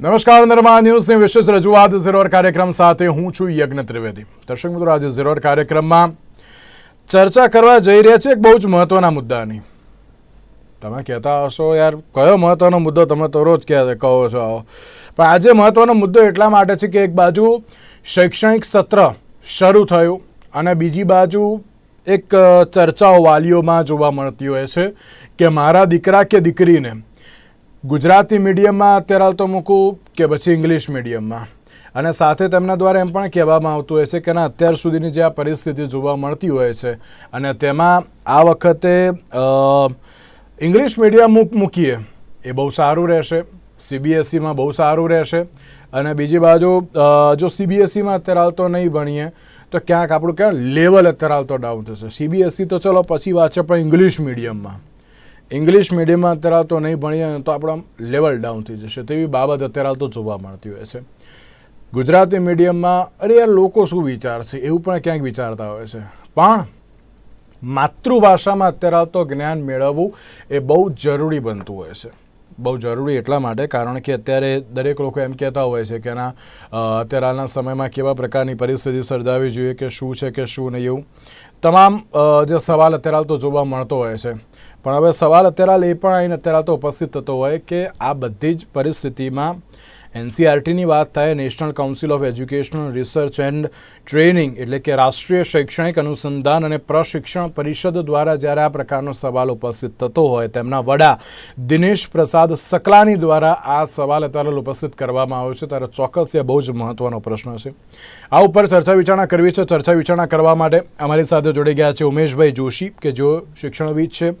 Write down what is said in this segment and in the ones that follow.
નમસ્કાર નર્મા ન્યૂઝની વિશેષ રજૂઆત ઝીરોર કાર્યક્રમ સાથે હું છું યજ્ઞ ત્રિવેદી. દર્શક મિત્રો, આજે ઝીરોર કાર્યક્રમમાં ચર્ચા કરવા જઈ રહ્યા છે એક બહુ જ મહત્વના મુદ્દાની. તમે કહેતા હશો, યાર, કયો મહત્વનો મુદ્દો તમે તો રોજ કહે કહો છો. આવો પણ આજે મહત્વનો મુદ્દો એટલા માટે છે કે એક બાજુ શૈક્ષણિક સત્ર શરૂ થયું અને બીજી બાજુ એક ચર્ચાઓ વાલીઓમાં જોવા મળતી હોય છે કે મારા દીકરા કે દીકરીને ગુજરાતી મીડિયમમાં અત્યારે હાલ તો મૂકું કે પછી ઇંગ્લિશ મીડિયમમાં. અને સાથે તેમના દ્વારા એમ પણ કહેવામાં આવતું હોય છે કે ના, અત્યાર સુધીની જે આ પરિસ્થિતિ જોવા મળતી હોય છે અને તેમાં આ વખતે ઇંગ્લિશ મીડિયમ મૂક મૂકીએ એ બહુ સારું રહેશે. સીબીએસઈમાં બહુ સારું રહેશે. અને બીજી બાજુ જો સીબીએસઈમાં અત્યારે હાલ તો નહીં ભણીએ, તો ક્યાંક આપણું ક્યાં લેવલ અત્યારે હાલ તો ડાઉન થશે. સીબીએસઈ તો ચલો પછી વાત છે પણ ઇંગ્લિશ મીડિયમમાં. ઇંગ્લિશ મીડિયમમાં અત્યારે તો નહીં ભણીએ તો આપણા લેવલ ડાઉન થઈ જશે. તેવી બાબત અત્યારે તો જોવા મળતી હોય છે. ગુજરાતી મીડિયમમાં, અરે યાર, લોકો શું વિચારશે એવું પણ ક્યાંક વિચારતા હોય છે. પણ માતૃભાષામાં અત્યારે તો જ્ઞાન મેળવવું એ બહુ જરૂરી બનતું હોય છે. બહુ જરૂરી એટલા માટે, કારણ કે અત્યારે દરેક લોકો એમ કહેતા હોય છે કે ના અત્યારના સમયમાં કેવા પ્રકારની પરિસ્થિતિ સર્જાવી જોઈએ કે શું છે કે શું નહીં એવું. તમામ જે સવાલ અત્યારે તો જોવા મળતો હોય છે. પણ હવે સવાલ અત્યારે એ પણ આવીને અત્યારે તો ઉપસ્થિત થતો હોય કે આ બધી જ પરિસ્થિતિમાં એનસીઆરટીની વાત થાય, national council of educational research and training, એટલે કે રાષ્ટ્રીય શૈક્ષણિક અનુસંધાન અને પ્રશિક્ષણ પરિષદ દ્વારા જ્યારે આ પ્રકારનો સવાલ ઉપસ્થિત થતો હોય, તેમના વડા દિનેશ પ્રસાદ સકલાની દ્વારા આ સવાલ અત્યારે ઉપસ્થિત કરવામાં આવ્યો છે. ત્યારે ચોક્કસ એ બહુ જ મહત્વનો પ્રશ્ન છે. આ ઉપર ચર્ચા વિચારણા કરવી છે. ચર્ચા વિચારણા કરવા માટે અમારી સાથે જોડી ગયા છે ઉમેશભાઈ જોશી, કે જેઓ શિક્ષણવિદ છે.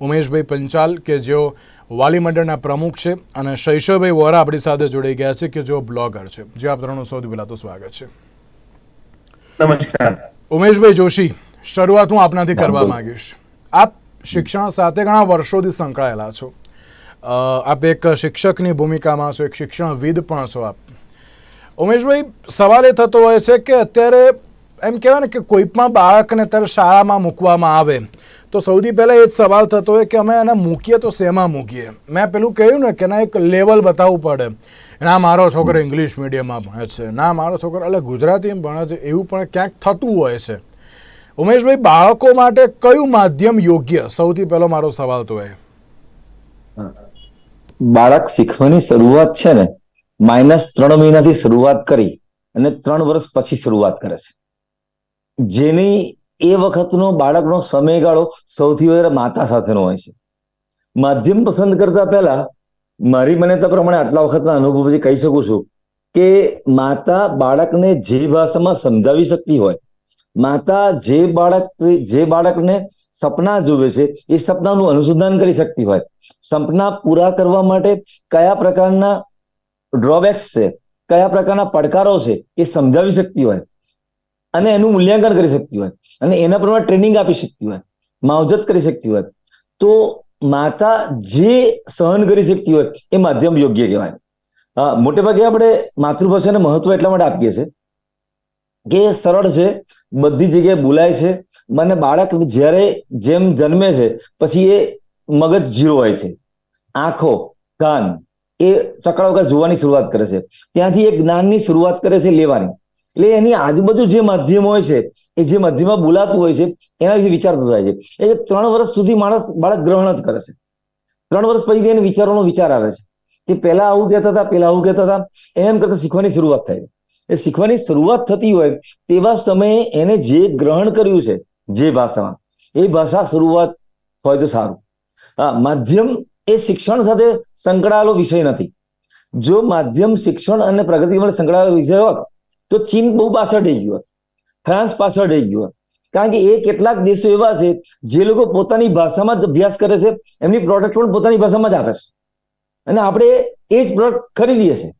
ઉમેશભાઈ પંચાલ, કે જેઓ વાલી મંડળના પ્રમુખ છે અને શૈશવભાઈ વોરા આપણી સાથે જોડાઈ ગયા છે કે જેઓ બ્લોગર છે. જે આપ ત્રણનું સૌથી પહેલા તો સ્વાગત છે. નમસ્કાર. ઉમેશભાઈ જોશી શરૂઆત હું આપનાથી કરવા માંગીશ. આપ શિક્ષણ સાથે ઘણા વર્ષોથી સંકળાયેલા છો. આપ એક શિક્ષકની ભૂમિકામાં છો એક શિક્ષણવિદ પણ છો આપ. ઉમેશભાઈ સવાલ એ થતો હોય છે કે અત્યારે એમ કહેવાય ને કે કોઈ પણ બાળકને અત્યારે શાળામાં મૂકવામાં આવે તો સૌથી પહેલાં એ જ સવાલ થતો હોય કે અમે એને મૂકીએ તો શેમાં મૂકીએ? મેં પેલું કહ્યું ને કે ના, એક લેવલ બતાવવું પડે. ના, મારો છોકરો ઇંગ્લિશ મીડિયમમાં ભણે છે. ના, મારો છોકરો એટલે ગુજરાતીમાં ભણે છે, એવું પણ ક્યાંક થતું હોય છે. ઉમેશભાઈ, બાળકો માટે કયું માધ્યમ યોગ્ય? સૌથી પહેલો મારો સવાલ તો એ. બાળક શીખવાની શરૂઆત છે ને, માઇનસ ત્રણ મહિનાથી શરૂઆત કરી અને ત્રણ વર્ષ પછી શરૂઆત કરે છે. જેની એ વખતનો બાળકનો સમયગાળો સૌથી વધારે માતા સાથેનો હોય છે. માધ્યમ પસંદ કરતા પહેલા મારી માન્યતા પ્રમાણે આટલા વખતના અનુભવ પછી કહી શકું છું કે માતા બાળકને જે ભાષામાં સમજાવી શકતી હોય, માતા જે બાળક જે બાળકને સપના જોવે છે એ સપનાનું અનુસંધાન કરી શકતી હોય. સપના પૂરા કરવા માટે કયા પ્રકારના ડ્રોબેક્સ છે, કયા પ્રકારના પડકારો છે એ સમજાવી શકતી હોય. અને એનું મૂલ્યાંકન કરી શકતી હોય. અને એના પ્રમાણે ટ્રેનિંગ આપી શકતી હોય. માવજત કરી શકતી હોય. તો માતા જે સહન કરી શકતી હોય એ માધ્યમ યોગ્ય કહેવાય. મોટે ભાગે આપણે માતૃભાષાને મહત્વ એટલા માટે આપીએ છીએ કે સરળ છે, બધી જગ્યાએ બોલાય છે મને બાળક જ્યારે જેમ જન્મે છે, પછી એ મગજ જીરો હોય છે. આંખો, કાન એ ચકડાવકા જોવાની શરૂઆત કરે છે. ત્યાંથી એ જ્ઞાનની શરૂઆત કરે છે લેવાની. એટલે એની આજુબાજુ જે માધ્યમ હોય છે, એ જે માધ્યમમાં બોલાતું હોય છે, એના વિશે વિચારતો થાય છે. એટલે ત્રણ વર્ષ સુધી માણસ બાળક ગ્રહણ જ કરે છે. ત્રણ વર્ષ પછી એને વિચારોનો વિચાર આવે છે. કે પેલા આવું કહેતા હતા પેલા આવું કહેતા હતા. એમ કરતા શીખવાની શરૂઆત થાય એ શીખવાની શરૂઆત થતી હોય તેવા સમયે એને જે ગ્રહણ કર્યું છે, જે ભાષામાં, એ ભાષા શરૂઆત હોય તો સારું. હા, માધ્યમ એ શિક્ષણ સાથે સંકળાયેલો વિષય નથી. જો માધ્યમ શિક્ષણ અને પ્રગતિ માટે સંકળાયેલો વિષય હોત તો ચીન બહુ પાછળ રહી ગયું ફ્રાન્સ પાછળ રહી ગયું કારણ કે એ કેટલાક દેશો એવા છે, જે લોકો પોતાની ભાષામાં જ અભ્યાસ કરે છે, એમની પ્રોડક્ટ પણ પોતાની ભાષામાં જ આપે છે. અને આપણે એ જ પ્રોડક્ટ ખરીદીએ છીએ.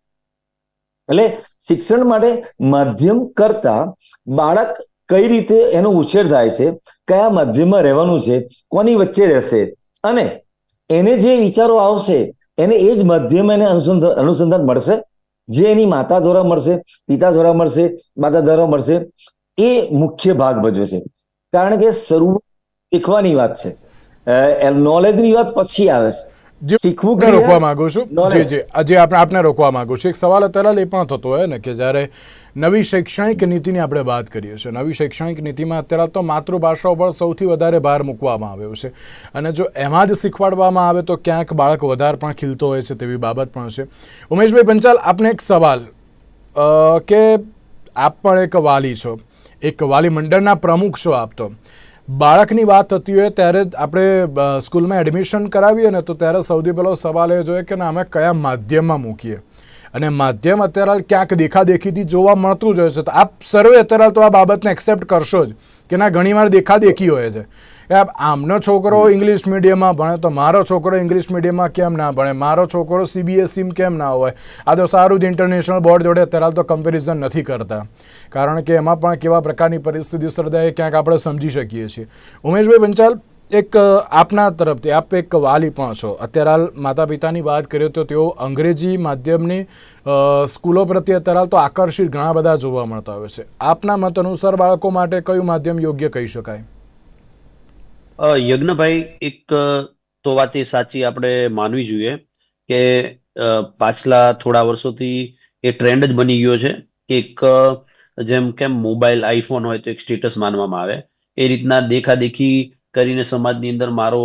એટલે શિક્ષણ માટે માધ્યમ કરતા બાળક કઈ રીતે એનો ઉછેર થાય છે, કયા માધ્યમમાં રહેવાનું છે, કોની વચ્ચે રહેશે, અને એને જે વિચારો આવશે, એને એ જ માધ્યમ એને અનુસંધાન અનુસંધાન મળશે જે એની માતા દ્વારા મળશે, પિતા દ્વારા મળશે, માતા દ્વારા મળશે, એ મુખ્ય ભાગ ભજવે છે. કારણ કે શરૂઆત શીખવાની વાત છે. નોલેજની વાત પછી આવે છે. જે શીખવું રોકવા માંગુ છું. જી. જી. આજે આપણે આપને રોકવા માંગુ છું. એક સવાલ અત્યારે એ પણ થતો હોય ને કે જ્યારે નવી શૈક્ષણિક નીતિની આપણે વાત કરીએ છીએ. નવી શૈક્ષણિક નીતિમાં અત્યારે તો માતૃભાષા ઉપર સૌથી વધારે ભાર મૂકવામાં આવ્યો છે. અને જો એમાં જ શીખવાડવામાં આવે તો ક્યાંક બાળક વધારે પણ ખીલતો હોય છે તેવી બાબત પણ છે. ઉમેશભાઈ પંચાલ આપને એક સવાલ કે આપ પણ એક વાલી છો. એક વાલી મંડળના પ્રમુખ છો આપ તો. બાળકની વાત થતી હોય ત્યારે આપણે સ્કૂલમાં એડમિશન કરાવીએ ને તો ત્યારે સૌથી પહેલો સવાલ એ જોઈએ કે ના, અમે કયા માધ્યમમાં મૂકીએ? અને માધ્યમ અત્યારે ક્યાંક દેખાદેખીથી જોવા મળતું જ હોય છે. તો આપ સર્વે અત્યારે તો આ બાબતને એક્સેપ્ટ કરશો જ કે ના, ઘણીવાર દેખાદેખી હોય છે. કે આમનો છોકરો ઇંગ્લિશ મીડિયમમાં ભણે તો મારો છોકરો ઇંગ્લિશ મીડિયમમાં કેમ ના ભણે? મારો છોકરો સીબીએસસીમાં કેમ ના હોય? આ તો સારું જ ઇન્ટરનેશનલ બોર્ડ જોડે અત્યારે હાલ તો કમ્પેરિઝન નથી કરતા. કારણ કે એમાં પણ કેવા પ્રકારની પરિસ્થિતિ સર્જાય ક્યાંક આપણે સમજી શકીએ છીએ. ઉમેશભાઈ પંચાલ એક આપના તરફથી આપ એક વાલી પણ છો. અત્યારે હાલ માતા પિતાની વાત કરીએ તો તેઓ અંગ્રેજી માધ્યમની સ્કૂલો પ્રત્યે અત્યારે હાલ તો આકર્ષિત ઘણા બધા જોવા મળતા હોય છે. આપના મત અનુસાર બાળકો માટે કયું માધ્યમ યોગ્ય કહી શકાય? યજ્ઞભાઈ, એક તો વાત એ સાચી આપણે માનવી જોઈએ કે પાછલા થોડા વર્ષોથી એ ટ્રેન્ડ જ બની ગયો છે કે એક જેમ કેમ મોબાઈલ, આઈફોન હોય તો એક સ્ટેટસ માનવામાં આવે. એ રીતના દેખાદેખી કરીને સમાજની અંદર મારો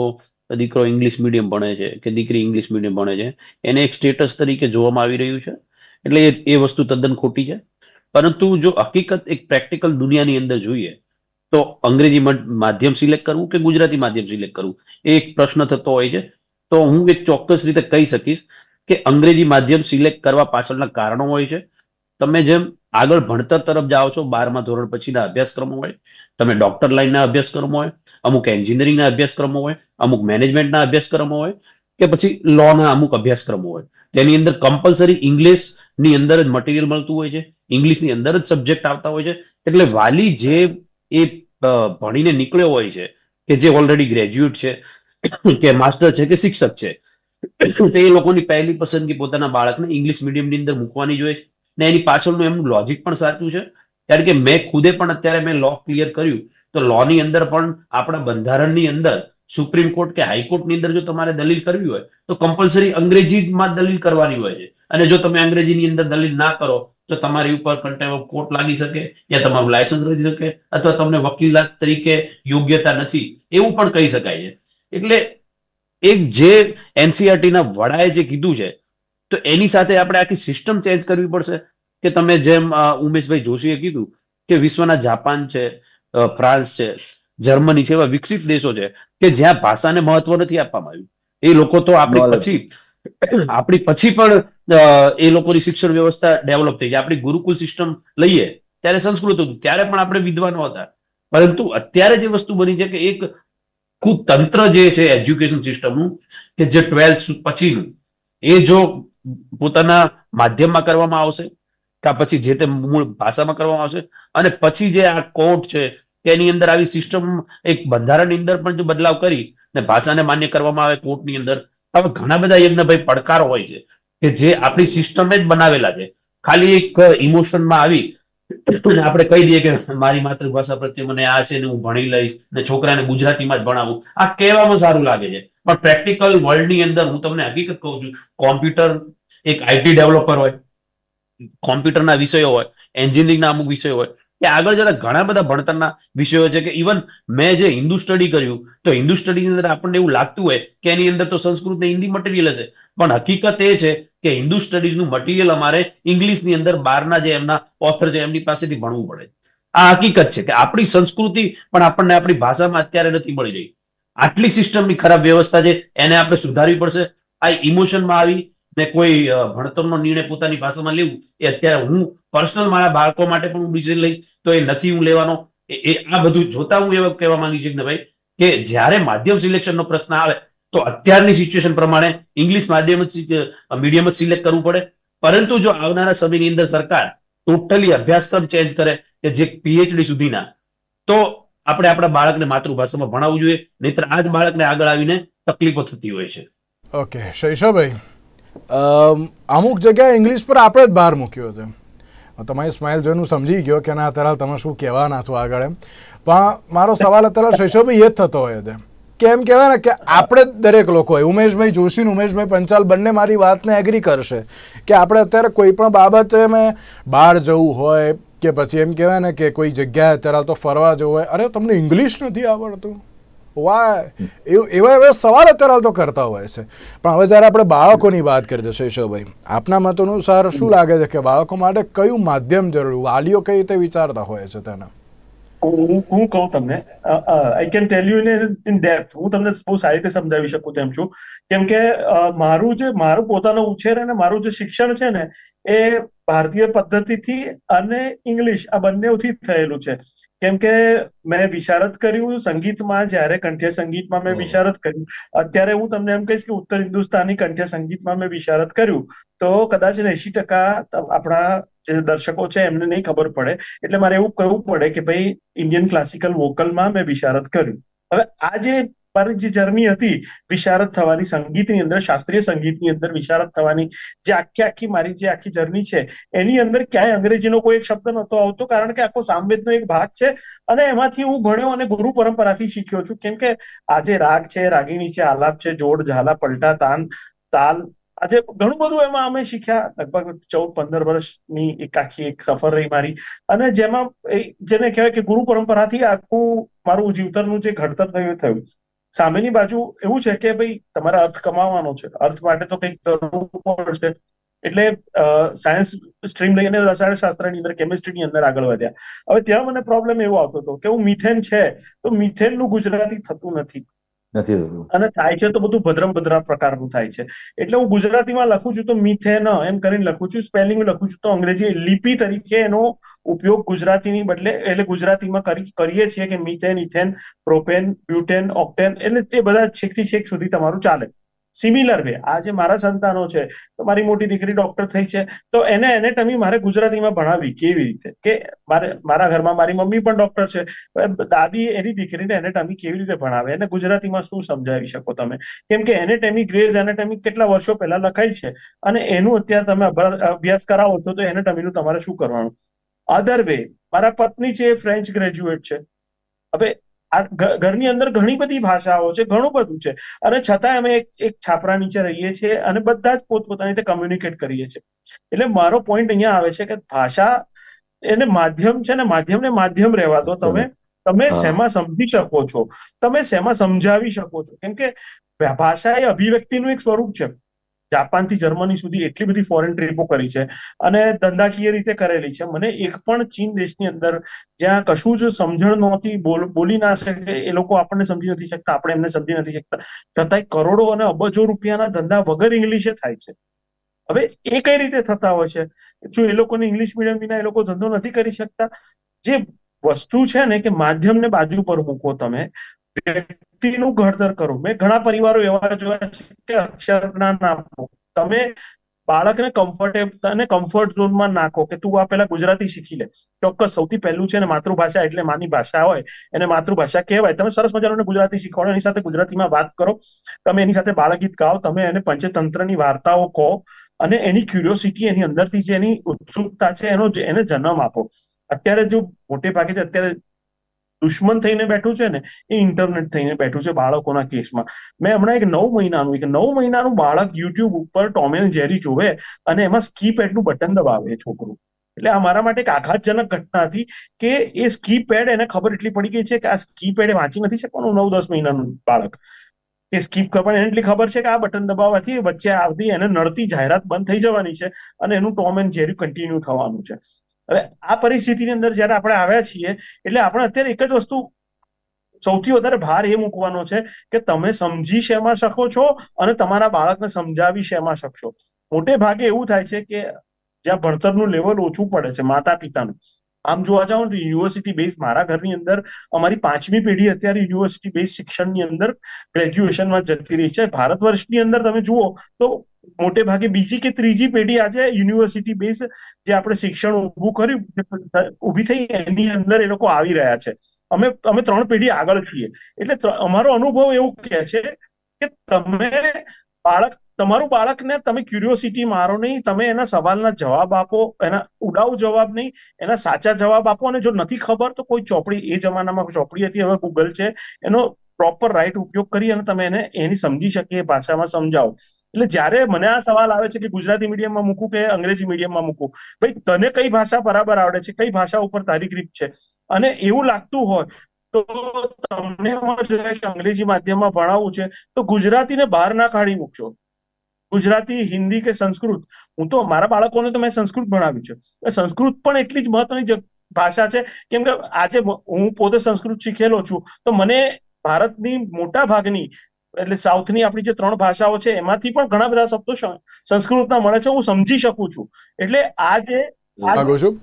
દીકરો ઇંગ્લિશ મીડિયમ ભણે છે કે દીકરી ઇંગ્લિશ મીડિયમ ભણે છે, એને એક સ્ટેટસ તરીકે જોવામાં આવી રહ્યું છે. એટલે એ વસ્તુ તદ્દન ખોટી છે. પરંતુ જો હકીકત એક પ્રેક્ટિકલ દુનિયાની અંદર જોઈએ તો અંગ્રેજી માધ્યમ સિલેક્ટ કરવું કે ગુજરાતી માધ્યમ સિલેક્ટ કરવું? એ એક પ્રશ્ન થતો હોય છે. તો હું એક ચોક્કસ રીતે કહી શકીશ કે અંગ્રેજી માધ્યમ સિલેક્ટ કરવા પાછળના કારણો હોય છે. તમે જેમ આગળ ભણતર તરફ જાઓ છો, બારમા ધોરણ પછીના અભ્યાસક્રમો હોય, તમે ડોક્ટર લાઈનના અભ્યાસક્રમો હોય, અમુક એન્જિનિયરિંગના અભ્યાસક્રમો હોય, અમુક મેનેજમેન્ટના અભ્યાસક્રમો હોય, કે પછી લોના અમુક અભ્યાસક્રમો હોય. તેની અંદર કમ્પલસરી ઇંગ્લિશની અંદર જ મટીરિયલ મળતું હોય છે. ઇંગ્લિશની અંદર જ સબ્જેક્ટ આવતા હોય છે. એટલે વાલી જે એ ભણીને નીકળ્યો હોય છે કે જે ઓલરેડી ગ્રેજ્યુએટ છે, કે માસ્ટર છે, કે શિક્ષક છે, તો એ લોકોની પહેલી પસંદગી પોતાના બાળકને ઇંગ્લિશ મીડિયમની અંદર મૂકવાની જોઈએ ને એની પાછળનું એમનું લોજિક પણ સાચું છે. કારણ કે મેં ખુદે પણ અત્યારે મેં લો ક્લિયર કર્યું, તો લોની અંદર પણ આપણા બંધારણની અંદર સુપ્રીમ કોર્ટ કે હાઈકોર્ટની અંદર જો તમારે દલીલ કરવી હોય, તો કમ્પલસરી અંગ્રેજીમાં દલીલ કરવાની હોય છે. અને જો તમે અંગ્રેજીની અંદર દલીલ ના કરો તો તમારી ઉપર કન્ટેમ્પ ઓફ કોર્ટ લાગી શકે યા તમારું લાયસન્સ રહી શકે અથવા તમને વકીલાત તરીકે યોગ્યતા નથી એવું પણ કહી શકાય છે. એટલે એક જે એનસીઆરટી ના વડાએ જે કીધું છે તો એની સાથે આપણે આખી સિસ્ટમ ચેન્જ કરવી પડશે. કે તમે જેમ ઉમેશભાઈ જોશીએ કીધું કે વિશ્વના જાપાન છે ફ્રાન્સ છે જર્મની છે એવા વિકસિત દેશો છે કે જ્યાં ભાષાને મહત્વ નથી આપવામાં આવ્યું. એ લોકો તો આપણે પછી આપણી પછી પણ એ લોકોની શિક્ષણ વ્યવસ્થા ડેવલપ થઈ છે. આપણી ગુરુકુલ સિસ્ટમ લઈએ, ત્યારે સંસ્કૃત હતું. ત્યારે પણ આપણે વિદ્વાનો હતા. પરંતુ અત્યારે જે વસ્તુ બની છે કે એક તંત્ર જે છે એજ્યુકેશન સિસ્ટમનું કે જે ટ્વેલ્થ પછીનું, એ જો પોતાના માધ્યમમાં કરવામાં આવશે, કે પછી જે તે મૂળ ભાષામાં કરવામાં આવશે, અને પછી જે આ કોર્ટ છે, તેની અંદર આવી સિસ્ટમ એક બંધારણની અંદર પણ જો બદલાવ કરી, ને ભાષાને માન્ય કરવામાં આવે કોર્ટની અંદર હવે ઘણા બધા યજ્ઞભાઈ પડકારો હોય છે કે જે આપણી સિસ્ટમે જ બનાવેલા છે. ખાલી એક ઇમોશનમાં આવી આપણે કહી દઈએ કે મારી માતૃભાષા પ્રત્યે મને આ છે ને હું ભણી લઈશ ને છોકરાને ગુજરાતીમાં જ ભણાવું. આ કહેવામાં સારું લાગે છે. પણ પ્રેક્ટિકલ વર્લ્ડની અંદર હું તમને હકીકત કહું છું કોમ્પ્યુટર એક આઈટી ડેવલપર હોય કોમ્પ્યુટરના વિષયો હોય એન્જિનિયરિંગના અમુક વિષયો હોય કે આગળ જતા ઘણા બધા ભણતરના વિષયો છે કે ઇવન મેં જે હિન્દુ સ્ટડી કર્યું, તો હિન્દુ સ્ટડીની અંદર આપણને એવું લાગતું હોય કે એની અંદર તો સંસ્કૃત ને હિન્દી મટીરિયલ હશે. પણ હકીકત એ છે કે હિન્દુ સ્ટડીઝનું મટીરિયલ અમારે ઇંગ્લિશની અંદર બહારના જે એમના ઓથર છે એમની પાસેથી ભણવું પડે. આ હકીકત છે કે આપણી સંસ્કૃતિ પણ આપણને આપણી ભાષામાં અત્યારે નથી મળી રહી. આટલી સિસ્ટમની ખરાબ વ્યવસ્થા છે, એને આપણે સુધારવી પડશે. આ ઇમોશનમાં આવી ને કોઈ ભણતરનો નિર્ણય પોતાની ભાષામાં લેવું, એ અત્યારે હું પર્સનલ મારા બાળકો માટે પણ હું ડિસિઝન લઈશ તો એ નથી હું લેવાનો. એ આ બધું જોતા હું એવું કહેવા માંગી છું ભાઈ કે જ્યારે માધ્યમ સિલેક્શનનો પ્રશ્ન આવે, તો અત્યારની સિચ્યુએશન પ્રમાણે ઇંગ્લિશ માધ્યમ જ મીડિયમ જ સિલેક્ટ કરવું પડે. પરંતુ જો આવનારા સમયની અંદર સરકાર ટોટલી અભ્યાસક્રમ ચેન્જ કરે કે જે પીએચડી સુધીના, તો આપણે આપણા બાળકને માતૃભાષામાં ભણાવવું જોઈએ. નહીતર આ જ બાળકને આગળ આવીને તકલીફો થતી હોય છે. ઓકે શૈશવભાઈ અમુક જગ્યાએ ઇંગ્લિશ પર આપણે જ બહાર મૂક્યો છે તમારી સ્માઇલ જોઈને હું સમજી ગયો કે ના, અત્યારે તમે શું કહેવાના છો આગળ એમ. પણ મારો સવાલ અત્યારે શૈશવભાઈ એ જ થતો હોય છે. એમ કહેવાય ને કે આપણે જ દરેક લોકો ઉમેશભાઈ જોશી ને ઉમેશભાઈ પંચાલ બંને મારી વાતને એગ્રી કરશે કે આપણે અત્યારે કોઈ પણ બાબતે મેં બહાર જવું હોય કે પછી એમ કહેવાય ને કે કોઈ જગ્યાએ અત્યારે તો ફરવા જવું હોય. અરે, તમને ઇંગ્લિશ નથી આવડતું? વાય એવું, એવા સવાલ અત્યારે તો કરતા હોય છે. પણ હવે જ્યારે આપણે બાળકોની વાત કરીએ છીએ શૈશવભાઈ આપના મત અનુસાર શું લાગે છે કે બાળકો માટે કયું માધ્યમ જરૂરી? વાલીઓ કઈ રીતે વિચારતા હોય છે તેના? હું કહું તમને I can tell you in depth હું તમને બહુ સારી રીતે સમજાવી શકું તેમ છું. કેમ કે મારું જે, મારું પોતાનો ઉછેર અને મારું જે શિક્ષણ છે ને એ ભારતીય પદ્ધતિથી અને ઇંગ્લિશ આ બંનેથી થયેલું છે. કેમ કે મેં વિશારદ કર્યું સંગીતમાં જ્યારે કંઠ્ય સંગીતમાં મેં વિશારત વિશારદ કર્યું. અત્યારે હું તમને એમ કહીશ કે ઉત્તર હિન્દુસ્તાની કંઠ્ય સંગીતમાં મેં વિશારદ કર્યું. તો કદાચ એસી ટકા આપણા જે દર્શકો છે એમને નહીં ખબર પડે. એટલે મારે એવું કહેવું પડે કે ભાઈ ઇન્ડિયન ક્લાસિકલ વોકલમાં મેં વિશારદ કર્યું. હવે આ જે મારી જે જર્ની હતી, વિશારદ થવાની સંગીતની અંદર, શાસ્ત્રીય સંગીતની અંદર વિશારદ થવાની જે આખી આખી મારી જે આખી જર્ની છે, એની અંદર ક્યાંય અંગ્રેજીનો કોઈ એક શબ્દ નહોતો આવતો, કારણ કે આખો સામવેદનો એક ભાગ છે અને એમાંથી હું ભણ્યો અને ગુરુ પરંપરાથી શીખ્યો છું. કેમ કે આજે રાગ છે, રાગીણી છે, આલાપ છે, જોડ, ઝાલા, પલટા, તાન, તાલ, આજે ઘણું બધું એમાં અમે શીખ્યા. લગભગ ચૌદ, પંદર વર્ષની એક આખી એક સફર રહી મારી. અને જેમાં જેને કહેવાય કે ગુરુ પરંપરાથી આખું મારું જીવતરનું જે ઘડતર થયું થયું. સામેની બાજુ એવું છે કે ભાઈ તમારે અર્થ કમાવાનો છે. અર્થ માટે તો કંઈક કરવું પડશે. એટલે સાયન્સ સ્ટ્રીમ લઈને રસાયણ શાસ્ત્રની અંદર કેમિસ્ટ્રીની અંદર આગળ વધ્યા. હવે ત્યાં મને પ્રોબ્લેમ એવો આવતો હતો કે હું મિથેન છે, તો મિથેનનું ગુજરાતી થતું નથી. નથી અને થાય છે તો બધું ભદ્રમ ભદ્રા પ્રકારનું થાય છે. એટલે હું ગુજરાતીમાં લખું છું તો મિથેન એમ કરીને લખું છું, સ્પેલિંગ લખું છું તો અંગ્રેજી લિપિ તરીકે એનો ઉપયોગ ગુજરાતીની બદલે એટલે ગુજરાતીમાં કરી, કરીએ છીએ કે methane, ethane, propane, butane, octane એટલે તે બધા છેકથી છેક સુધી તમારું ચાલે. સિમિલર વે આ જે મારા સંતાનો છે, તો મારી મોટી દીકરી ડોક્ટર થઈ છે, તો એને એનેટમી મારે ગુજરાતીમાં ભણાવી કેવી રીતે? કે મારે, મારા ઘરમાં મારી મમ્મી પણ ડોક્ટર છે દાદી એની દીકરીને એનેટમી કેવી રીતે ભણાવે? એને ગુજરાતીમાં શું સમજાવી શકો તમે? કેમ કે એનેટમી ગ્રેઝ એનેટમી કેટલા વર્ષો પહેલા લખાઈ છે, અને એનું અત્યારે તમે અભ્યાસ કરાવો છો, તો એનેટમીનું તમારે શું કરવાનું? અધર વે મારા પત્ની છે એ ફ્રેન્ચ ગ્રેજ્યુએટ છે. હવે ઘરની અંદર ઘણી બધી ભાષાઓ છે ઘણું બધું છે. અને છતાં અમે એક એક છાપરા નીચે રહીએ છીએ અને બધા જ પોતપોતાની રીતે કમ્યુનિકેટ કરીએ છીએ. એટલે મારો પોઈન્ટ અહીંયા આવે છે કે ભાષા એને માધ્યમ છે ને માધ્યમને માધ્યમ રહેવા દો તમે. તમે શેમાં સમજી શકો છો? તમે શેમાં સમજાવી શકો છો? કેમ કે ભાષા એ અભિવ્યક્તિનું એક સ્વરૂપ છે. જાપાનથી જર્મની સુધી એટલી બધી ફોરેન ટ્રીપો કરી છે અને ધંધાકીય રીતે કરેલી છે. મને એક પણ ચીન દેશની અંદર જ્યાં કશું જ સમજણ નહોતી, બોલી ના શકે, એ લોકો આપણને સમજી નથી શકતા, આપણે એમને સમજી નથી શકતા. છતાંય કરોડો અને અબજો રૂપિયાના ધંધા વગર ઇંગ્લિશે થાય છે. હવે એ કઈ રીતે થતા હોય છે? જો એ લોકોને ઇંગ્લિશ મીડિયમ વિના એ લોકો ધંધો નથી કરી શકતા? જે વસ્તુ છે ને કે માધ્યમને બાજુ પર મૂકો તમે વ્યક્તિનું ઘડતર કરો. મેં ઘણા પરિવારો એવા જોયા છે કે અક્ષર જ્ઞાન આપો તમે બાળકને કમ્ફર્ટેબલ અને કમ્ફર્ટ ઝોનમાં નાખો કે તું આ પેલા ગુજરાતી શીખી લે. ચોક્કસ સૌથી પહેલું છે ને માતૃભાષા એટલે માની ભાષા હોય. એને માતૃભાષા કહેવાય. તમે સરસ મજાનું ગુજરાતી શીખવાડો. એની સાથે ગુજરાતીમાં વાત કરો. તમે એની સાથે બાળગીત ગાઓ. તમે એને પંચતંત્રની વાર્તાઓ કહો. અને એની ક્યુરિયોસિટી એની અંદરથી જે એની ઉત્સુકતા છે, એનો એને જન્મ આપો. અત્યારે જો મોટે ભાગે અત્યારે દુશ્મન થઈને બેઠું છે ને, એ ઇન્ટરનેટ થઈને બેઠું છે બાળકોના કેસમાં. મેં હમણાં એક નવ મહિનાનું, એક નવ મહિનાનું બાળક યુટ્યુબ ઉપર ટોમ એન્ડ જેરી જોવે અને એમાં સ્કીપ એડનું બટન દબાવે છોકરું. એટલે આ મારા માટે એક આઘાતજનક ઘટના હતી કે એ સ્કીપ પેડ એને ખબર એટલી પડી ગઈ છે કે આ સ્કીપ પેડ વાંચી નથી શકવાનું નવ દસ મહિનાનું બાળક. કે સ્કીપ કરવાની એટલી ખબર છે કે આ બટન દબાવવાથી વચ્ચે આવતી એને નડતી જાહેરાત બંધ થઈ જવાની છે અને એનું ટોમ એન્ડ જેરી કન્ટિન્યુ થવાનું છે. હવે આ પરિસ્થિતિની અંદર જ્યારે આપણે આવ્યા છીએ, એટલે આપણે અત્યારે એક જ વસ્તુ સૌથી વધારે ભાર એ મૂકવાનો છે કે તમે સમજી શેમાં શકો છો અને તમારા બાળકને સમજાવી શેમાં શકશો. મોટે ભાગે એવું થાય છે કે જ્યાં ભણતરનું લેવલ ઓછું પડે છે માતા પિતાનું આમ જોવા જાઓ તો યુનિવર્સિટી બેઝ મારા ઘરની અંદર, અમારી પાંચમી પેઢી અત્યારે યુનિવર્સિટી બેઝ શિક્ષણની અંદર ગ્રેજ્યુએશનમાં જતી રહી છે. ભારત વર્ષની અંદર તમે જુઓ તો મોટે ભાગે બીજી કે ત્રીજી પેઢી આજે યુનિવર્સિટી બેઝ જે આપણે શિક્ષણ ઊભું કર્યું ઊભી થઈ એની અંદર એ લોકો આવી રહ્યા છે. અમે અમે ત્રણ પેઢી આગળ છીએ. એટલે અમારો અનુભવ એવું કહે છે કે તમે બાળક તમારું બાળકને તમે ક્યુરિયોસિટી મારો નહીં, તમે એના સવાલના જવાબ આપો, એના ઉડાવ જવાબ નહીં, એના સાચા જવાબ આપો અને જો નથી ખબર તો કોઈ ચોપડી એ જમાનામાં ચોપડી હતી, હવે ગૂગલ છે, એનો પ્રોપર રાઈટ ઉપયોગ કરી અને તમે એને એની સમજી શકે ભાષામાં સમજાવો. એટલે જ્યારે મને આ સવાલ આવે છે કે ગુજરાતી મીડિયમમાં મૂકું કે અંગ્રેજી મીડિયમમાં મૂકું, ભાઈ તને કઈ ભાષા બરાબર આવડે છે, કઈ ભાષા ઉપર તારી ગ્રીપ છે? અને એવું લાગતું હોય તો તમને જોઈએ કે અંગ્રેજી માધ્યમમાં ભણાવવું છે, તો ગુજરાતીને બહાર ના કાઢી મૂકજો. ગુજરાતી હિન્દી કે સંસ્કૃત? હું તો મારા બાળકોને તો મેં સંસ્કૃત ભણાવ્યું છે. સંસ્કૃત પણ એટલી જ મહત્વની ભાષા છે. કેમ કે આજે હું પોતે સંસ્કૃત શીખેલો છું. તો મને ભારતની મોટા ભાગની એટલે સાઉથની આપણી જે ત્રણ ભાષાઓ છે એમાંથી પણ ઘણા બધા શબ્દો સંસ્કૃતના મળે છે. હું સમજી શકું છું. એટલે આ જે આ માંગુ છું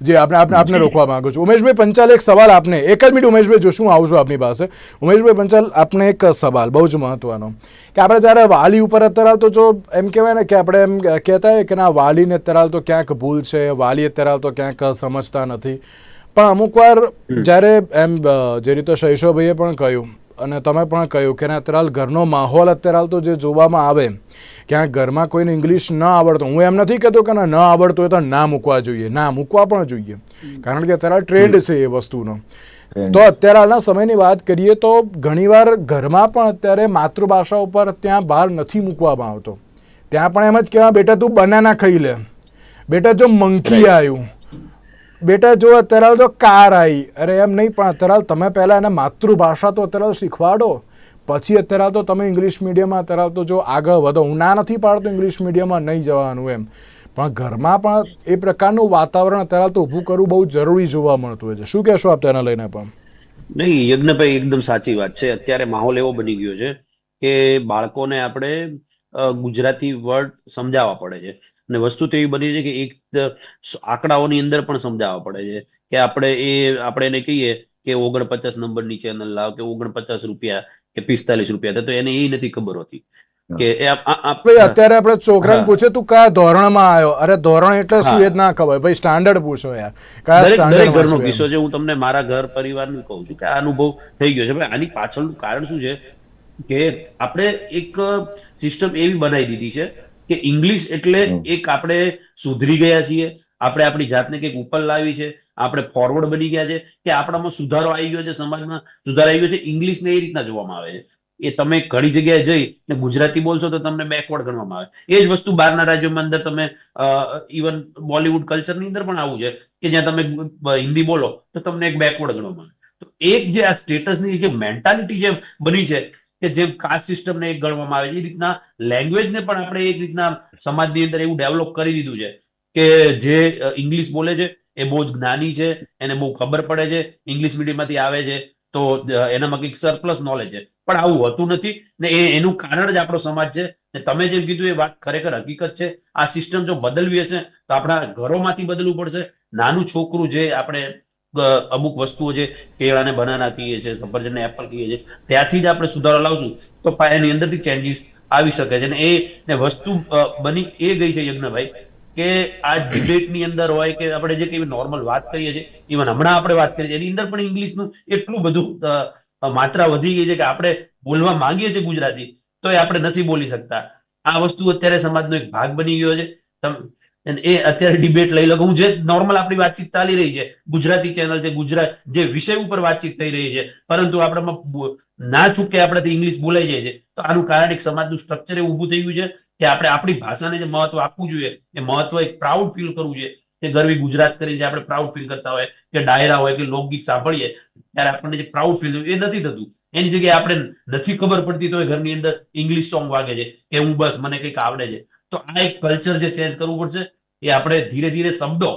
જી આપણે આપણે આપને રોકવા માંગુ છું. ઉમેશભાઈ પંચાલ એક સવાલ આપને. એક જ મિનિટ ઉમેશભાઈ જોશું આવું છું આપની પાસે? ઉમેશભાઈ પંચાલ આપને એક સવાલ બહુ જ મહત્વનો. કે આપણે જ્યારે વાલી ઉપર અત્યારે હાલ તો જો એમ કહેવાય ને કે આપણે એમ કહેતા હોય કે ના વાલીને અત્યારે હાલ તો ક્યાંક ભૂલ છે વાલી અત્યારે હાલ તો ક્યાંક સમજતા નથી. પણ અમુક વાર જ્યારે એમ જે રીતે શૈશવભાઈએ પણ કહ્યું અને તમે પણ કહ્યું કે અત્યારે ઘરનો માહોલ અત્યારે તો જે જોવામાં આવે ક્યાંક ઘરમાં કોઈને ઇંગ્લિશ ન આવડતું. હું એમ નથી કહેતો કે ન આવડતું હોય તો ના મૂકવા જોઈએ ના મૂકવા પણ જોઈએ. કારણ કે અત્યારે ટ્રેન્ડ છે એ વસ્તુનો. તો અત્યારે હાલના સમયની વાત કરીએ તો ઘણીવાર ઘરમાં પણ અત્યારે માતૃભાષા ઉપર ત્યાં બહાર નથી મૂકવામાં આવતો. ત્યાં પણ એમ જ કહેવાય બેટા તું બનાના ખાઈ લે. બેટા જો મંકી આવ્યું બેટા, જો અત્યારે તો કાર આવી અરે એમ નહીં, પણ અત્યારે તમે પહેલાં એને માતૃભાષા તો અત્યારે શીખવાડો. પછી અત્યારે તો તમે ઇંગ્લિશ મીડિયમમાં અત્યારે તો જો આગળ વધો. હું ના નથી પાડતો ઇંગ્લિશ મીડિયમમાં નહીં જવાનું એમ. પણ ઘરમાં પણ એ પ્રકારનું વાતાવરણ અત્યારે તો ઊભું કરવું બહુ જરૂરી જોવા મળતું હોય છે. શું કહેશો આપ તેના લઈને પણ? નહીં, યજ્ઞભાઈ, એકદમ સાચી વાત છે. અત્યારે માહોલ એવો બની ગયો છે કે બાળકોને આપણે ગુજરાતી વર્ડ સમજાવવા પડે છે. અને વસ્તુ તો એવી બની છે કે એક આંકડાઓની અંદર પણ સમજાવવા પડે છે કે આપણે એ આપણે એને કહીએ કે ઓગણપચાસ નંબરની ચેનલ લાવ કે ઓગણપચાસ રૂપિયા કે પિસ્તાલીસ રૂપિયા તો એને એ નથી ખબર હોતી. કે એ આ- આ- આ- ભાઈ અત્યારે આપણે છોકરાને પૂછે તું કયા ધોરણમાં આવ્યો? અરે ધોરણ એટલે શું એ જ ના ખબર. ભાઈ સ્ટાન્ડર્ડ પૂછો યાર. કયા સ્ટાન્ડર્ડ ઘરનો કિસ્સો છે. હું તમને મારા ઘર પરિવારનું કહું છું કે આ અનુભવ થઈ ગયો છે. ભાઈ આની પાછળનું કારણ શું છે કે આપણે એક સિસ્ટમ એવી બનાવી દીધી છે કે ઇંગ્લિશ એટલે એક આપણે સુધરી ગયા છીએ આપણે આપણી જાતને કંઈક ઉપર લાવી છે આપણે ફોરવર્ડ બની ગયા છે કે આપણામાં સુધારો આવી ગયો છે સમાજમાં સુધારો આવી ગયો છે ઇંગ્લિશને એ રીતના જોવામાં આવે છે. એ તમે ઘણી જગ્યાએ જઈ ને ગુજરાતી બોલશો તો તમને બેકવર્ડ ગણવામાં આવે એ જ વસ્તુ બહારના રાજ્યોમાં અંદર તમે ઇવન બોલિવૂડ કલ્ચરની અંદર પણ આવું છે કે જ્યાં તમે હિન્દી બોલો તો તમને એક બેકવર્ડ ગણવામાં આવે તો એક જે આ સ્ટેટસની જે મેન્ટાલિટી જે બની છે કે જેમ કાસ્ટ સિસ્ટમને એક ગણવામાં આવે એ રીતના લેંગ્વેજને પણ આપણે એક રીતના સમાજની અંદર એવું ડેવલપ કરી દીધું છે કે જે ઇંગ્લિશ બોલે છે, એ બહુ જ જ્ઞાની છે, એને બહુ ખબર પડે છે ઇંગ્લિશ મીડિયમમાંથી આવે છે, તો એનામાં કંઈક સરપ્લસ નોલેજ છે. પણ આવું હોતું નથી ને એ, એનું કારણ જ આપણો સમાજ છે. ને તમે જેમ કીધું એ વાત ખરેખર હકીકત છે. આ સિસ્ટમ જો બદલવી હશે તો આપણા ઘરોમાંથી બદલવું પડશે. નાનું છોકરું જે આપણે અમુક વસ્તુઓ જે કેળાને બનાના કહીએ છીએ સફરજનને એપલ કહીએ છીએ ત્યાંથી જ આપણે સુધારો લાવશું. તો એની અંદરથી ચેન્જીસ આવી શકે છે. અને એ વસ્તુ બની એ ગઈ છે યજ્ઞભાઈ, કે આ ડિબેટની અંદર હોય કે આપણે જે કઈ નોર્મલ વાત કરીએ છીએ ઇવન હમણાં આપણે વાત કરીએ એની અંદર પણ ઇંગ્લિશનું એટલું બધું માત્રા વધી ગઈ છે કે આપણે બોલવા માંગીએ છીએ ગુજરાતી, તો એ આપણે નથી બોલી શકતા. આ વસ્તુ અત્યારે સમાજનો એક ભાગ બની ગયો છે. એ અત્યારે ડિબેટ લઈ લો હું જે નોર્મલ આપણી વાતચીત ચાલી રહી છે, ગુજરાતી ચેનલ છે, ગુજરાત જે વિષય ઉપર વાતચીત થઈ રહી છે, પરંતુ આપણામાં ના ચૂકે આપણાથી ઇંગ્લિશ બોલાઈ જાય છે, તો આનું કારણ એક સમાજનું સ્ટ્રક્ચર એવું ઊભું થઈ ગયું છે કે આપણે આપણી ભાષાને જે મહત્વ આપવું જોઈએ, એ મહત્વ એક પ્રાઉડ ફીલ કરવું જોઈએ કે ગરવી ગુજરાત કરીને આપણે પ્રાઉડ ફીલ કરતા હોય, કે ડાયરા હોય, કે લોકગીત સાંભળીએ, ત્યારે આપણને જે પ્રાઉડ ફીલ એ નથી થતું. એની જગ્યાએ આપણે નથી ખબર પડતી તો ઘરની અંદર ઇંગ્લિશ સોંગ વાગે છે, કે હું બસ મને કંઈક આવડે છે. તો આ એક કલ્ચર જે ચેન્જ કરવું પડશે એ આપણે ધીરે ધીરે શબ્દો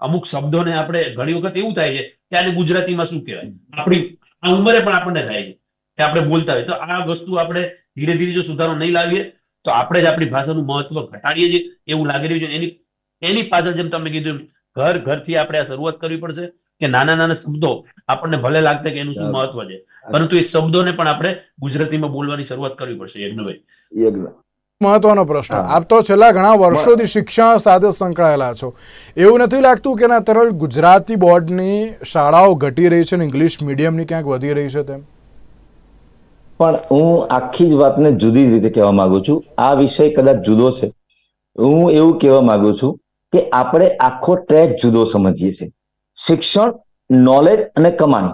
અમુક શબ્દોને આપણે ઘણી વખત એવું થાય છે કે આને ગુજરાતીમાં શું કહેવાય? આપણી આ ઉંમરે પણ આપણને થાય છે કે આપણે બોલતા હોય. તો આ વસ્તુ આપણે ધીરે ધીરે જો સુધારો નહીં લાવીએ તો આપણે જ આપણી ભાષાનું મહત્વ ઘટાડીએ છીએ એવું લાગી રહ્યું છે. એની એની પાછળ જેમ તમે કીધું ઘર ઘરથી આપણે આ શરૂઆત કરવી પડશે કે નાના નાના શબ્દો આપણને ભલે લાગતા કે એનું શું મહત્વ છે. પરંતુ એ શબ્દોને પણ આપણે ગુજરાતીમાં બોલવાની શરૂઆત કરવી પડશે યજ્ઞભાઈ. યજ્ઞ. મહત્વનો પ્રશ્ન. આપ તો છેલ્લા ઘણા વર્ષોથી શિક્ષણ સાથે સંકળાયેલા છો. એવું નથી લાગતું કે ના તરલ ગુજરાતી બોર્ડની શાળાઓ ઘટી રહી છે ને ઇંગ્લિશ મીડિયમની ક્યાંક વધી રહી છે તેમ? પણ હું આખી જ વાતને જુદી જ રીતે કહેવા માંગુ છું. આ વિષય કદાચ જુદો છે. હું એવું કહેવા માંગુ છું કે આપણે આખો ટ્રેક જુદો સમજીએ છીએ. શિક્ષણ નોલેજ અને કમાણી.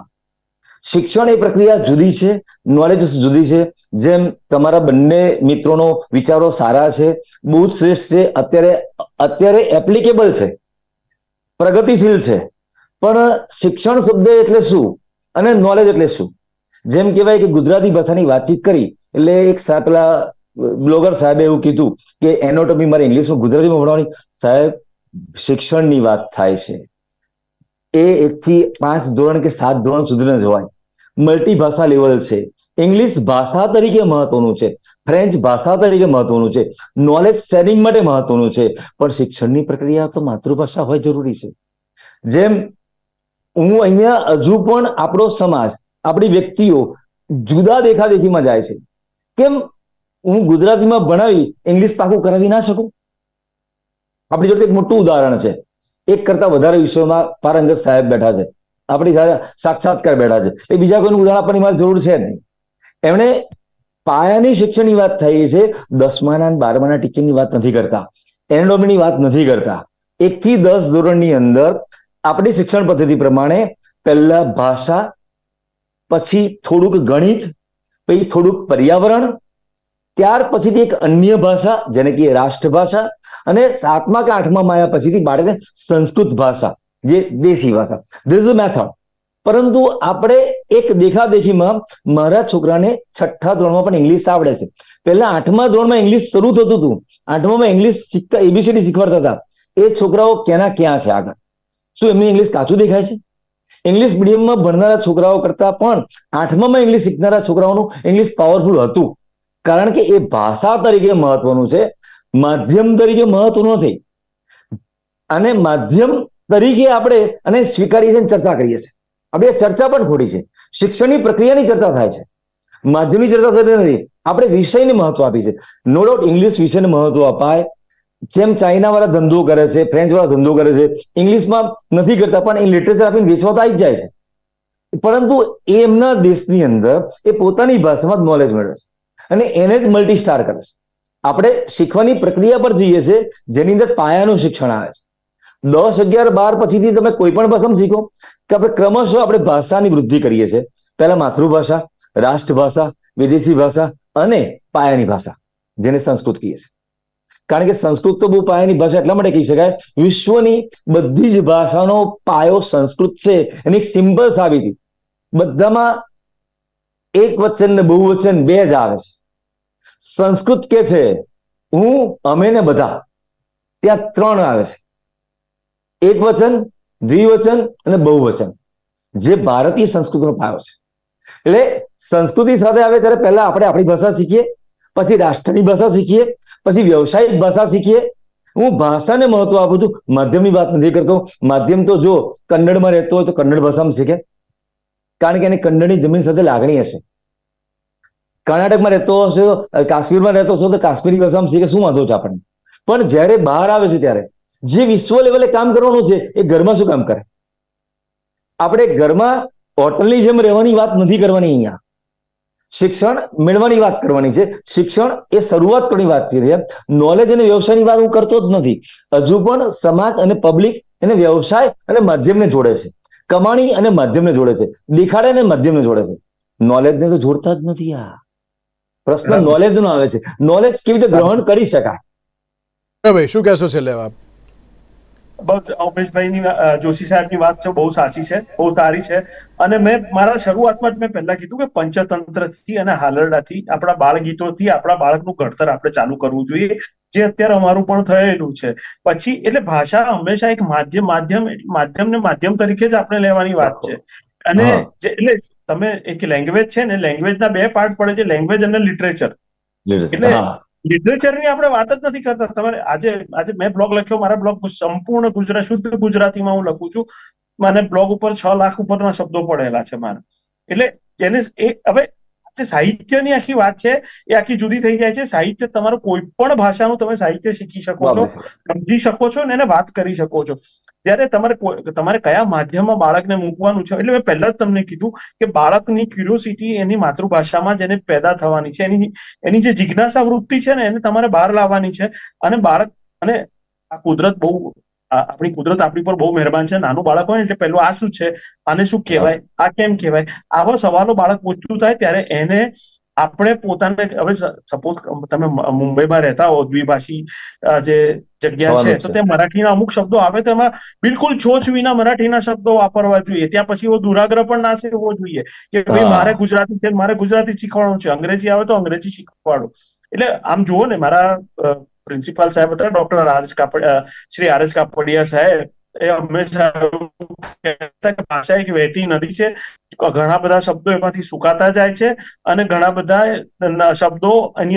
શિક્ષણ એ પ્રક્રિયા જુદી છે નોલેજ જુદી છે. જેમ તમારા બંને મિત્રોનો વિચારો સારા છે, બહુ જ શ્રેષ્ઠ છે, અત્યારે અત્યારે એપ્લિકેબલ છે, પ્રગતિશીલ છે. પણ શિક્ષણ શબ્દ એટલે શું? અને નોલેજ એટલે શું? જેમ કહેવાય કે ગુજરાતી ભાષાની વાતચીત કરી, એટલે એક પેલા બ્લોગર સાહેબે એવું કીધું કે એનોટોમી મારે ઇંગ્લિશમાં ગુજરાતીમાં ભણવાની. સાહેબ, શિક્ષણની વાત થાય છે. એ એકથી પાંચ ધોરણ કે સાત ધોરણ સુધી ન જવાય મલ્ટીભાષા લેવલ છે. ઇંગ્લિશ ભાષા તરીકે મહત્વનું છે. ફ્રેન્ચ ભાષા તરીકે મહત્વનું છે. નોલેજ શેરિંગ માટે મહત્વનું છે. પણ શિક્ષણની પ્રક્રિયા તો માતૃભાષા હોય જરૂરી છે. જેમ હું અહીંયા હજુ પણ આપણો સમાજ, આપણી વ્યક્તિઓ જુદા દેખાદેખીમાં જાય છે. કેમ? હું ગુજરાતીમાં ભણાવી ઇંગ્લિશ પાકું કરાવી ના શકું? આપણી જોડે એક મોટું ઉદાહરણ છે. એક કરતા વધારે વિષયોમાં પારંગત સાહેબ બેઠા છે. આપણી સાક્ષાત્કાર બેઠા છે. એ બીજા કોઈનું ઉદાહરણ આપવાની મારે જરૂર છે નહીં. એમણે પાયાની શિક્ષણની વાત થઈ છે. દસમાના બારમાના ટીચિંગની વાત નથી કરતા. એનોડોમીની વાત નથી કરતા. એક થી દસ ધોરણની અંદર આપણી શિક્ષણ પદ્ધતિ પ્રમાણે પહેલા ભાષા, પછી થોડુંક ગણિત, પછી થોડુંક પર્યાવરણ, ત્યાર પછીથી એક અન્ય ભાષા, જેને કે રાષ્ટ્રભાષા, અને સાતમા કે આઠમા માયા પછીથી બાળકને સંસ્કૃત ભાષા. જે દેશી ભાષા. ધીસ મેથડ પરંતુ આપણે એક દેખાદેખીમાં મારા છોકરાને છઠ્ઠા ધોરણમાં પણ ઇંગ્લિશ આવડે છે. પહેલા આઠમા ધોરણમાં ઇંગ્લિશ શરૂ થતું હતું. આઠમામાં ઇંગ્લિશ શીખતા એબીસીડી શીખવાડતા હતા. એ છોકરાઓ ક્યાંના ક્યાં છે આગળ? શું એમની ઇંગ્લિશ કાચું દેખાય છે? ઇંગ્લિશ મીડિયમમાં ભણનારા છોકરાઓ કરતા પણ આઠમામાં ઇંગ્લિશ શીખનારા છોકરાઓનું ઇંગ્લિશ પાવરફુલ હતું. કારણ કે એ ભાષા તરીકે મહત્વનું છે. માધ્યમ તરીકે મહત્વનું નથી. અને માધ્યમ તરીકે આપણે અને સ્વીકારીએ છીએ ચર્ચા કરીએ છીએ. આપણે ચર્ચા પણ ખોટી છે. શિક્ષણની પ્રક્રિયાની ચર્ચા થાય છે. માધ્યમની ચર્ચા થતી નથી. આપણે વિષયને મહત્વ આપી છે નો ડાઉટ ઇંગ્લિશ વિષયને મહત્વ અપાય. જેમ ચાઇના વાળા ધંધો કરે છે ફ્રેન્ચ વાળા ધંધો કરે છે, ઇંગ્લિશમાં નથી કરતા, પણ એ લિટરેચર આપીને વેચવા તો આવી જ જાય છે. પરંતુ એમના દેશની અંદર એ પોતાની ભાષામાં નોલેજ મેળવે છે. અને એને જ મલ્ટી સ્ટાર કરે છે. આપણે શીખવાની પ્રક્રિયા પર જઈએ છીએ, જેની અંદર પાયાનું શિક્ષણ આવે છે. દસ અગિયાર બાર પછીથી તમે કોઈ પણ ભાષામાં શીખો કે આપણે ક્રમશઃ આપણે ભાષાની વૃદ્ધિ કરીએ છીએ. પહેલા માતૃભાષા, રાષ્ટ્રભાષા, વિદેશી ભાષા અને પાયાની ભાષા, જેને સંસ્કૃત કહીએ છીએ. કારણ કે સંસ્કૃત તો બહુ પાયાની ભાષા, એટલા માટે કહી શકાય, વિશ્વની બધી જ ભાષાનો પાયો સંસ્કૃત છે. એની એક સિમ્પલ સાબિતી બધામાં એક વચન ને બહુવચન બે જ આવે છે. સંસ્કૃત કે છે, હું, અમે ને બધા. ત્યાં ત્રણ આવે છે. એક વચન દ્વિવચન અને બહુવચન, જે ભારતીય સંસ્કૃતિનો પાયો છે. એટલે સંસ્કૃતિ સાથે આવે ત્યારે પહેલા આપણે આપણી ભાષા શીખીએ, પછી રાષ્ટ્રની ભાષા શીખીએ, પછી વ્યવસાયિક ભાષા શીખીએ. હું ભાષાને મહત્વ આપું છું, માધ્યમની વાત નથી કરતો. માધ્યમ તો જો કન્નડમાં રહેતો હોય તો કન્નડ ભાષામાં શીખે. કારણ કે એને કન્નડની જમીન સાથે લાગણી હશે. કર્ણાટકમાં રહેતો હશે, કાશ્મીરમાં રહેતો હશે તો કાશ્મીરી ભાષામાં શીખે, શું વાંધો છે આપણને? પણ જ્યારે બહાર આવે છે ત્યારે જે વિશ્વ લેવલે કામ કરવાનું છે, એ ઘરમાં શું કામ કરે? આપણે ઘરમાં હોટલની જેમ રહેવાની વાત નથી કરવાની અહીંયા. શિક્ષણ મેળવાની વાત કરવાની છે. શિક્ષણ એ શરૂઆત કરવાની વાત છે. નોલેજ અને વ્યવસાયની વાત હું કરતો જ નથી. હજુ પણ સમાજ અને પબ્લિક એને વ્યવસાય અને માધ્યમને જોડે છે. કમાણી અને માધ્યમને જોડે છે. દેખાડે અને માધ્યમને જોડે છે. નોલેજને તો જોડતા જ નથી આ. પ્રશ્ન નોલેજ નો આવે છે. નોલેજ કેવી રીતે ગ્રહણ કરી શકાય? શું કહેશો છેલ્લે આપ? બસ અલ્પેશભાઈની જોશી સાહેબની વાત છે બહુ સાચી છે બહુ સારી છે. અને મેં મારા શરૂઆતમાં જ મેં પહેલા કીધું કે પંચતંત્રથી અને હાલરડાથી આપણા બાળ ગીતોથી આપણા બાળકનું ઘડતર આપણે ચાલુ કરવું જોઈએ જે અત્યારે અમારું પણ થયેલું છે. પછી એટલે ભાષા હંમેશા એક માધ્યમ માધ્યમ માધ્યમને માધ્યમ તરીકે જ આપણે લેવાની વાત છે. અને એટલે તમે એક લેંગ્વેજ છે ને લેંગ્વેજના બે પાર્ટ પડે છે લેંગ્વેજ અને લિટરેચર એટલે લિટરેચરની આપણે વાત જ નથી કરતા. તમારે આજે આજે મેં બ્લોગ લખ્યો, મારા બ્લોગ સંપૂર્ણ ગુજરાત શુદ્ધ ગુજરાતીમાં હું લખું છું. મને બ્લોગ ઉપર છ લાખ ઉપરના શબ્દો પડેલા છે મારા. એટલે જેને એ, હવે જે સાહિત્યની આખી વાત છે એ આખી જુદી થઈ જાય છે. સાહિત્ય તમારું કોઈ પણ ભાષાનું તમે સાહિત્ય શીખી શકો છો સમજી શકો છો ને એને વાત કરી શકો છો. જ્યારે તમારે તમારે કયા માધ્યમમાં બાળકને મૂકવાનું છે એટલે મેં પહેલા જ તમને કીધું કે બાળકની ક્યુરિયોસિટી એની માતૃભાષામાં જ એને પેદા થવાની છે. એની એની જે જિજ્ઞાસા વૃત્તિ છે ને એને તમારે બહાર લાવવાની છે. અને બાળક અને આ કુદરત બહુ આપણી કુદરત આપણી પર બહુ મહેરબાન છે. નાનું બાળક હોય ને એટલે પહેલું આ શું છે? આને શું કહેવાય? આ કેમ કહેવાય? આવા સવાલો બાળક પૂછતું થાય ત્યારે એને આપણે પોતાને હવે સપોઝ તમે મુંબઈમાં રહેતા હો દ્વિભાષી જે જગ્યા છે તો. તે મરાઠીના અમુક શબ્દો આવે તો એમાં બિલકુલ છોછ વિના મરાઠીના શબ્દો વાપરવા જોઈએ. ત્યાં પછી એવો દુરાગ્રહ પણ ના સેવવો જોઈએ કે ભાઈ મારે ગુજરાતી છે મારે ગુજરાતી શીખવાડવું છે. અંગ્રેજી આવે તો અંગ્રેજી શીખવાડો. એટલે આમ જુઓ ને મારા પ્રિન્સિપાલ સાહેબ હતા ડોક્ટર આરએસ કાપડ અ, શ્રી આરએસ કાપડિયા સાહેબ એ હંમેશા કહેતા કે ભાષા એક વહેતી નદી છે ઘણા બધા શબ્દો એમાંથી સુકાતા જાય છે અને ઘણા બધા શબ્દો અન્ય